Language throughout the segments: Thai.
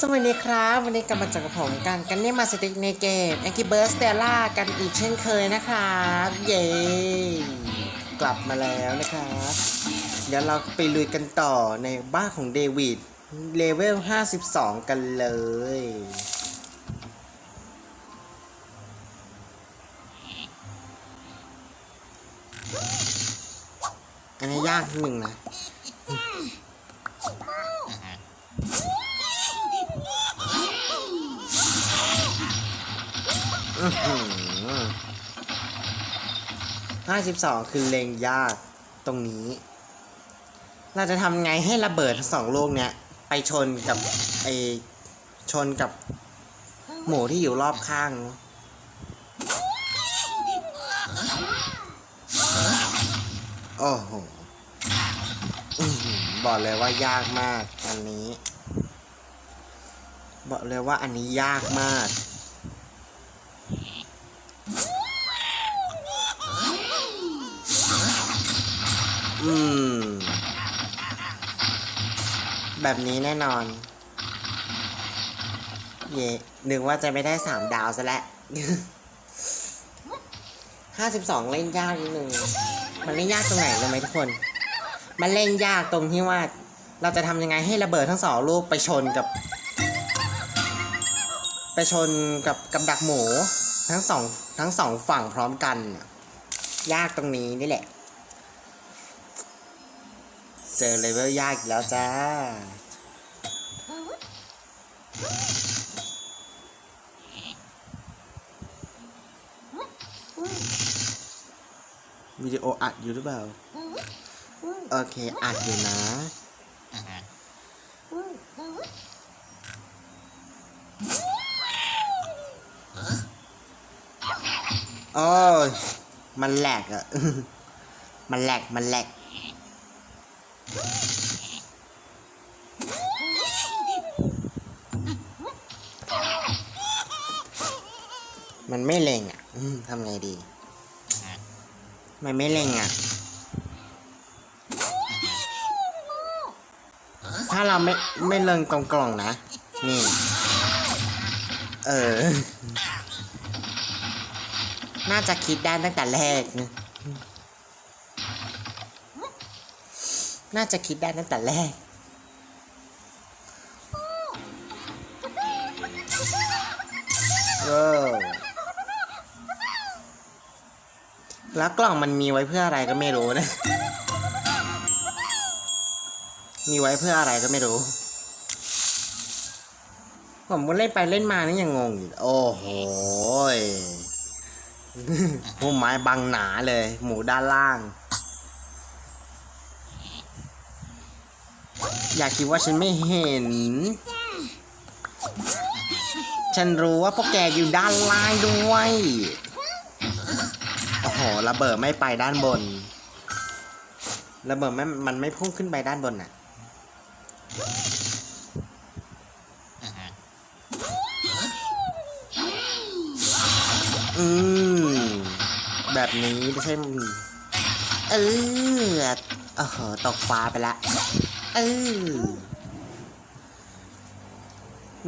สวัสดีครับ วันนี้กลับมาเจอกับผมกันกันนี่มาสติกในเกม a n g r y Birds Stella กันอีกเช่นเคยนะครับ เย้กลับมาแล้วนะครับ เดี๋ยวเราไปลุยกันต่อในบ้านของเดวิดเลเวล 52 กันเลย อันนี้ยากนิดนึงนะ ห้าสิบสองคือเลงยากตรงนี้ เราจะทำไงให้ระเบิดสองลูกเนี้ย ไปชนกับไอชนกับ หมูที่อยู่รอบข้าง โอ้โหบอกเลยว่ายากมากอันนี้ บอกเลยว่าอันนี้ยากมาก แบบนี้แน่นอน เย่นึกว่าจะไม่ได้สามดาวซะแล้วห้าสิบสองเล่นยากนิดนึง มันเล่นยากตรงไหนรู้ไหมทุกคน มันเล่นยากตรงที่ว่า เราจะทำยังไงให้ระเบิดทั้งสองลูกไปชนกับ ไปชนกับกับดักหมูทั้งสองทั้งสองฝั่งพร้อมกัน ยากตรงนี้นี่แหละ เจอเลเวลยากอีกแล้วจ้า วิดีโออัดอยู่หรือเปล่า โอเค อัดอยู่นะโอ้ยมันแหลกอะ มันแหลก มันแหลก มันไม่เล็งอะทำไงดี มันไม่เล็งอะ ถ้าเราไม่ไม่เล็งตรงกล่องนะ นี่ เออ น่าจะคิดได้ตั้งแต่แรกนะ น่าจะคิดได้ตั้งแต่แรก เออแล้วกล่องมันมีไว้เพื่ออะไรก็ไม่รู้นะ มีไว้เพื่ออะไรก็ไม่รู้ ผมก็เล่นไปเล่นมานี่ยังงงอยู่ โอ้โหยพุ่มไม้บังหนาเลย หมูด้านล่าง อยากคิดว่าฉันไม่เห็น ฉันรู้ว่าพวกแกอยู่ด้านล่างด้วย โอ้โห ระเบิดไม่ไปด้านบน ระเบิดไม่มันไม่พุ่งขึ้นไปด้านบนน่ะ อืม แบบนี้ไม่ใช่ เออโอ้โห ตกฟ้าไปละ เออ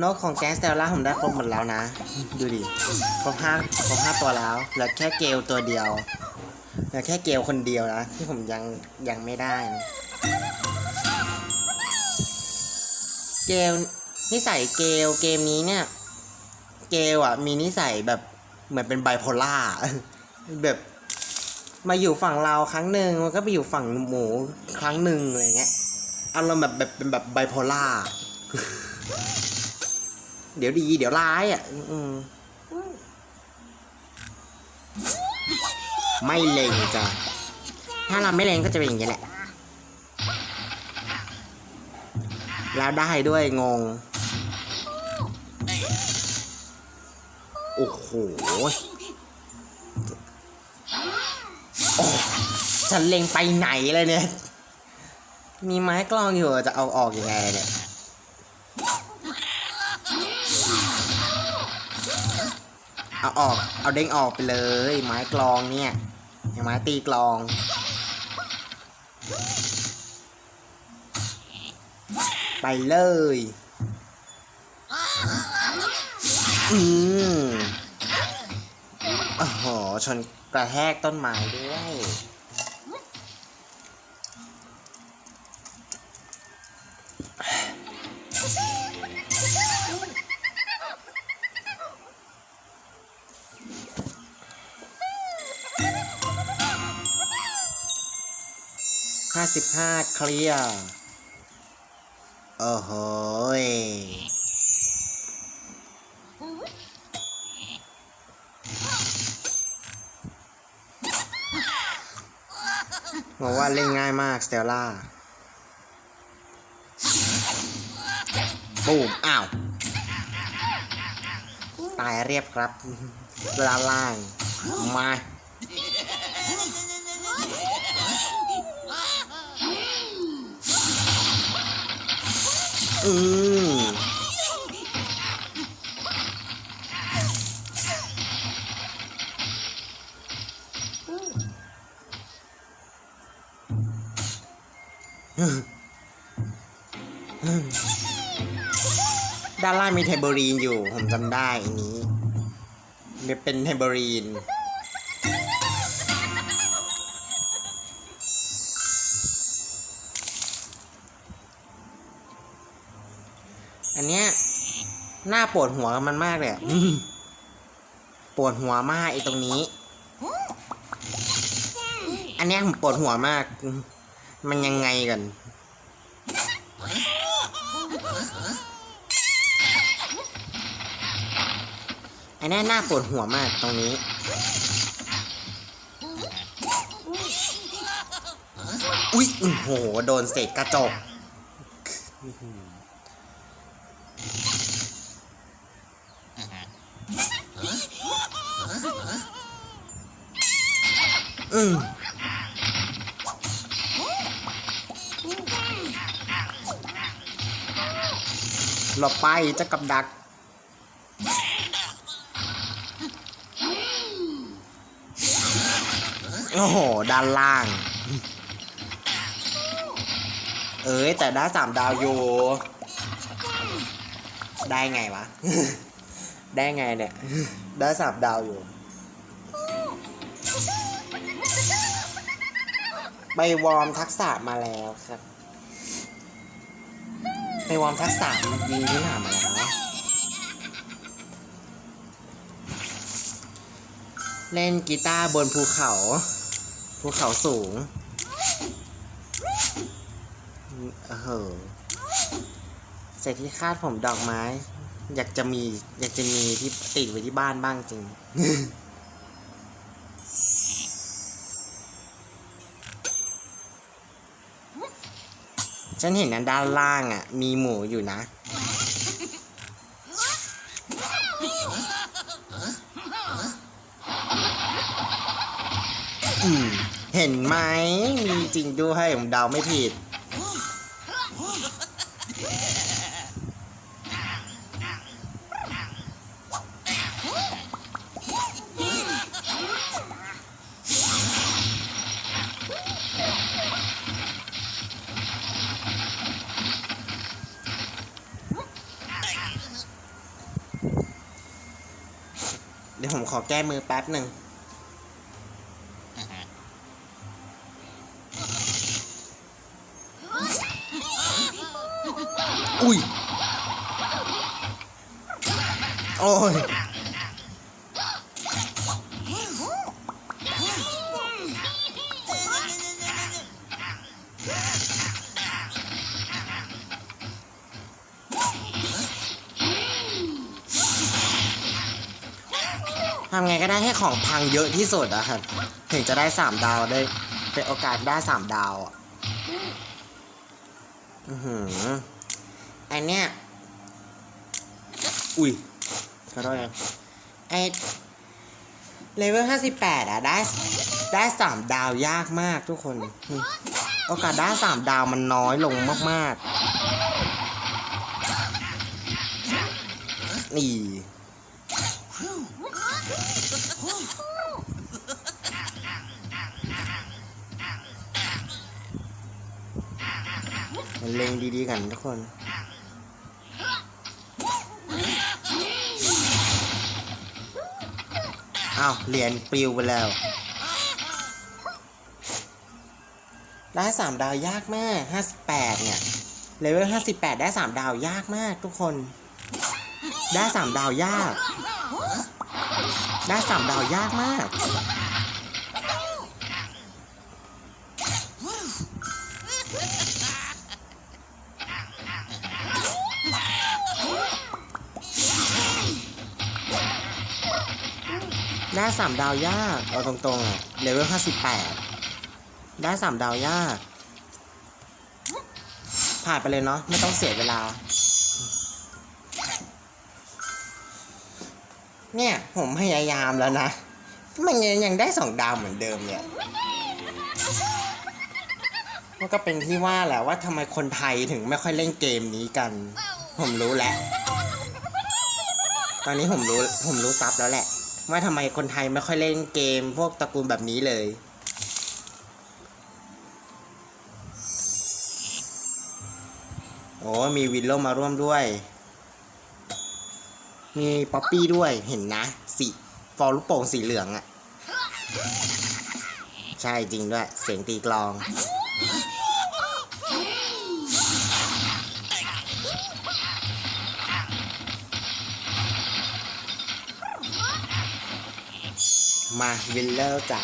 นกของแก๊งสเตลล่าผมได้ครบหมดแล้วนะ ดูดิครบห้าครบห้าตัวแล้วเหลือแค่เกลตัวเดียวเหลือแค่เกลคนเดียวนะที่ผมยังยังไม่ได้นะเกลนิสัยเกลเกมนี้เนี่ย เกลอะ มีนิสัยแบบเหมือนเป็นไบโพล่าแบบมาอยู่ฝั่งเราครั้งหนึ่งมันก็ไปอยู่ฝั่งหมูครั้งหนึ่งอะไรเงี้ย อารมณ์แบบแบบเป็นแบบไบโพล่า เดี๋ยวดีเดี๋ยวร้ายอะไม่เล็งจ้ะ ถ้าเราไม่เล็งก็จะเป็นอย่างนี้แหละ แล้วได้ด้วยงง โอ้โหโอ้ฉันเล็งไปไหนเลยเนี่ย มีไม้กลองอยู่จะเอาออกยังไงเนี่ยเอาออก เอาเด้งออกไปเลย ไม้กลองเนี่ยไม้ตีกลอง ไปเลย อืมโอ้โห ชนกระแทกต้นไม้ด้วย เคลียร์ โอ้โหยบอกว่าเล่นง่ายมากสเตลล่าปูมอ้าว ตายเรียบครับลาล่าง มา อืมด้านล่างมีเทเบอรีนอยู่ ผมจำได้อันนี้เป็นเทเบอรีน หน้าปวดหัวกับมันมากเลยอะอืมปวดหัวมากไอ้ตรงนี้ อันเนี้ยผมปวดหัวมากอืมมันยังไงกัน อันเนี้ยหน้าปวดหัวมากตรงนี้ อุ๊ยโอ้โห โดนเศษกระจก อืมหลบไปจะกับดัก โอ้โห ด้านล่าง เอ้ย แต่ได้สามดาวอยู่ ได้ไงวะ ได้ไงเนี่ย ได้สามดาวอยู่ ไปวอร์มทักษะมาแล้วครับ ไปวอร์มทักษะยิงที่หนามาแล้วเล่นกีตาร์บนภูเขา ภูเขาสูง เออเสร็จที่คาดผมดอกไม้ อยากจะมี อยากจะมีที่ติดไว้ที่บ้านบ้างจริง ฉันเห็นนะด้านล่างอะ มีหมูอยู่นะ อืม เห็นไหมมีจริงด้วยผมเดาไม่ผิด ดี๋ยวผมขอแก้มือแป๊บหนึ่งอุ้ย โอ้ยทำไงก็ได้ให้ของพังเยอะที่สุดอะครับถึงจะได้สามดาวได้เป็นโอกาสได้สามดาวอะอือหือไอเนี้ยอุ้ยขอโทษนะไอเลเวลห้าสิบแปดอะได้ได้สามดาวยากมากทุกคน โอกาสได้สามดาวมันน้อยลงมากๆ นี่ เล็งดีๆกันทุกคนอ้าวเหรียญปลิวไปแล้ว ได้สามดาวยากมากห้าสิบแปดเนี่ย เลเวลห้าสิบแปดได้สามดาวยากมากทุกคน ได้สามดาวยาก ได้สามดาวยากมาก ได้สามดาวยากเอาตรงๆอะเลเวลห้าสิบแปดได้สามดาวยาก ผ่านไปเลยเนาะไม่ต้องเสียเวลา เนี่ย ผมพยายามแล้วนะ มันยังยังได้สองดาวเหมือนเดิมเนี่ยมันก็เป็นที่ว่าแหละว่าทำไมคนไทยถึงไม่ค่อยเล่นเกมนี้กัน ผมรู้แล้ว ตอนนี้ผมรู้ผมรู้ซับแล้วแหละ ว่าทำไมคนไทยไม่ค่อยเล่นเกมพวกตระกูลแบบนี้เลย โอ้มีวินโลมาร่วมด้วย มีป๊อปปี้ด้วยเห็นนะ สีฟอลลูกโป่งสีเหลืองอะ่ะ ใช่จริงด้วย เสียงตีกลอง มาวินเลอร์จ๋า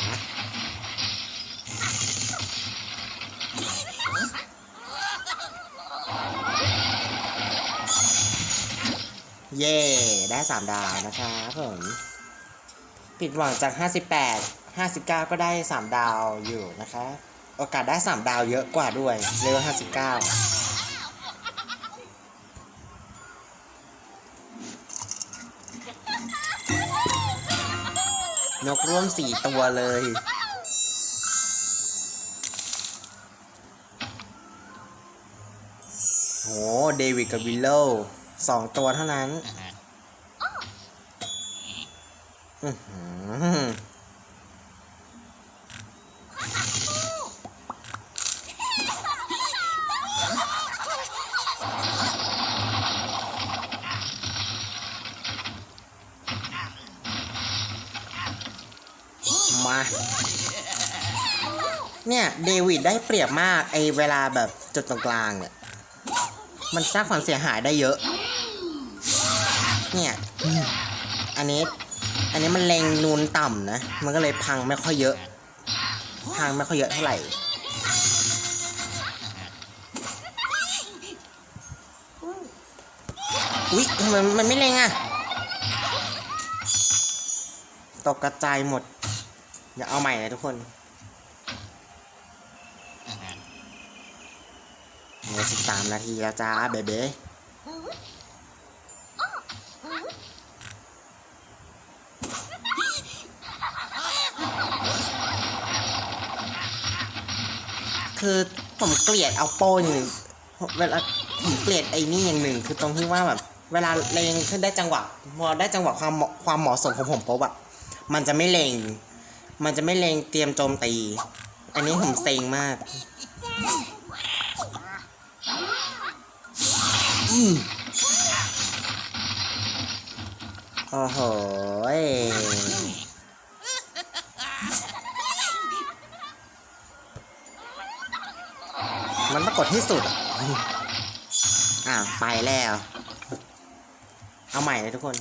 เย่ได้สามดาวนะครับผมผิดหวังจาก 58 59 ก็ได้ 3 ดาวอยู่นะคะ โอกาสได้ 3 ดาวเยอะกว่าด้วยเลเวล59 ร่วม4ตัวเลย โห เดวิดกับวิลโลสองตัวเท่านั้น อื้อหือมา เนี่ยเดวิดได้เปรียบมากไอเวลาแบบจุดตรงกลางเนี่ย มันสร้างความเสียหายได้เยอะ เนี่ย อันนี้ อันนี้มันเลงนูนต่ำนะ มันก็เลยพังไม่ค่อยเยอะ พังไม่ค่อยเยอะเท่าไหร่อุ๊ยทำไมมันไม่เลงอะตกกระจายหมด อย่าเอาใหม่เลยทุกคน สิบสามนาทีแล้วจ้าเบเบ้คือผมเกลียดเอาโป้อย่างหนึ่งเวลาผมเกลียดไอ้นี่อย่างหนึ่ง คือตรงที่ว่าแบบ เวลาเลงขึ้นได้จังหวะพอได้จังหวะความความเหมาะสมของผมปุ๊บอะมันจะไม่เลงมันจะไม่เลงเตรียมโจมตี อันนี้ผมเซ็งมากอืม โอ้โหยมันปรากฏที่สุด อะไปแล้ว เอาใหม่เลยทุกคน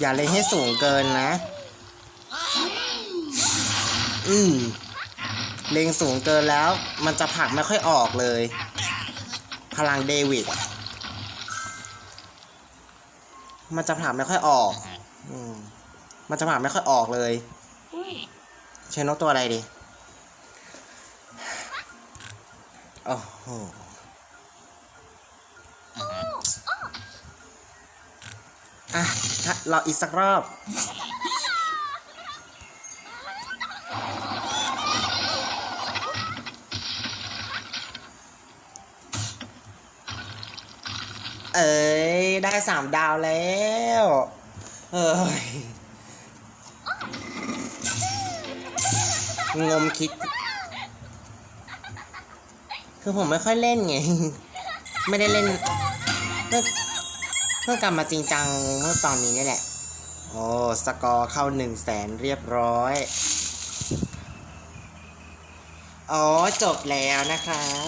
อย่าเล็งให้สูงเกินนะ อืมเล็งสูงเกินแล้ว มันจะผักไม่ค่อยออกเลย พลังเดวิดมันจะผักไม่ค่อยออกอืมมันจะผักไม่ค่อยออกเลยใช้นกตัวอะไรดีโอ้โห อะรออีกสักรอบ เอ้ย ได้สามดาวแล้ว เอ้ย งมคิด คือผมไม่ค่อยเล่นไง ไม่ได้เล่น เพิ่งกลับมาจริงจังเมื่อตอนนี้นี่แหละ โอ้สกอร์เข้าหนึ่งแสนเรียบร้อย อ๋อจบแล้วนะครับ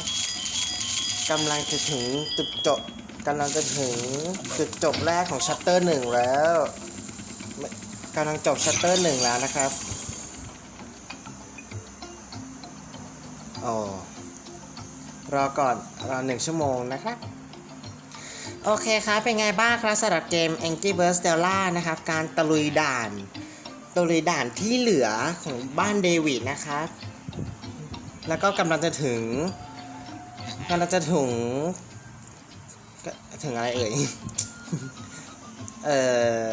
กำลังจะถึงจุดจบกำลังจะถึงจุดจบแรกของชัตเตอร์หนึ่งแล้วกำลังจบชัตเตอร์หนึ่งแล้วนะครับโอ้รอก่อนรอหนึ่งชั่วโมงนะครับ โอเคครับ เป็นไงบ้างครับสำหรับเกม Angry Birds Stella นะครับ การตะลุยด่าน ตะลุยด่านที่เหลือของบ้านเดวิดนะครับ แล้วก็กำลังจะถึงกำลังจะถึง ถึงอะไรเอ่ย เออ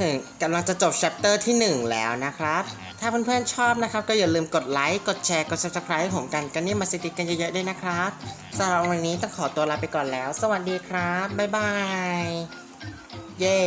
ถึงกำลังจะจบ chapter ที่1แล้วนะครับ ถ้าเพื่อนๆชอบนะครับ ก็อย่าลืมกดไลค์ กดแชร์ กด subscribe ให้ผมกัน กันนี่มาสติกกันเยอะๆด้วยนะครับสำหรับวันนี้ต้องขอตัวลาไปก่อนแล้ว สวัสดีครับ บ๊ายบาย เย้